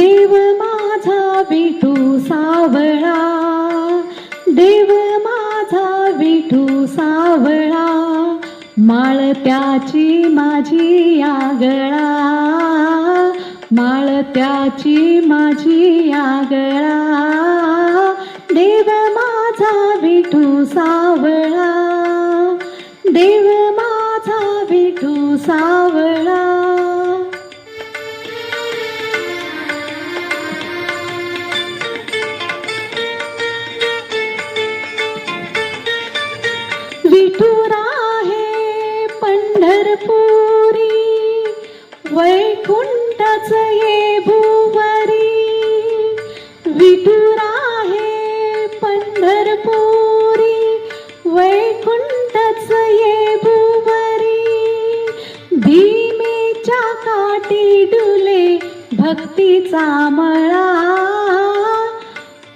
देव माझा विठू सावळा. देव माझा विठू सावळा. माळ त्याची माझी आगळा. माळ त्याची माझी आगळा. देव माझा विठू सावळा. देव माझा विठू सावळा. विठुरा आहे पंढरपुरी. वैकुंठच ये भुवरी. विठुरा आहे पंढरपुरी. वैकुंठच ये भुवरी. भीमेच्या काठी डुले भक्तीचा मळा.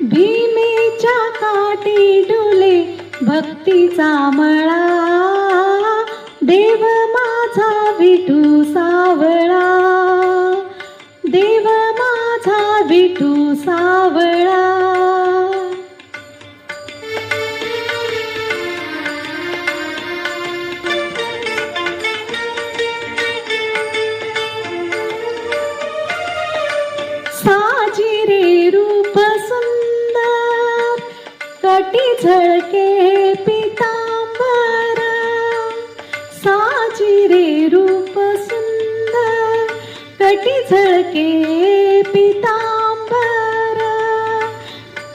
भीमेच्या काठी डुले भक्तीचा मळा देव माझा विठू सावळा. देव माझा विठू सावळा. साजिरे रूप सुंदर कटी झळके कटी झळके पितांबर.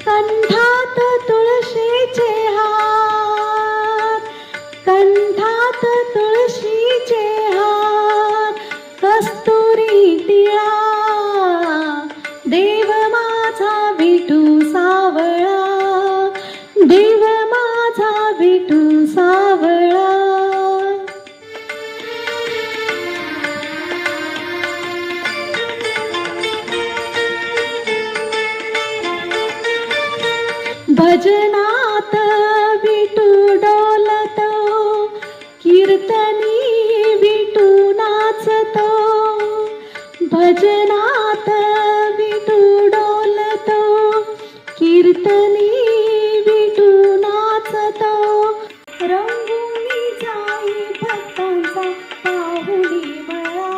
कंठात तुळशीचे हार. कंठात तुळशीचे हार. कस्तुरी टिळा. देव माझा विठू सावळा. देव भजनात विटू डोलतो कीर्तनी विटू नाचतो. रंगुनी जाई भक्तांचा पाहुणी मळा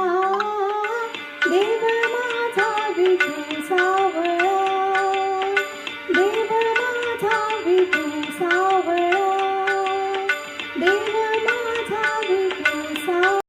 देव माझा विठू सावळा. देव माझा विठू सावळा.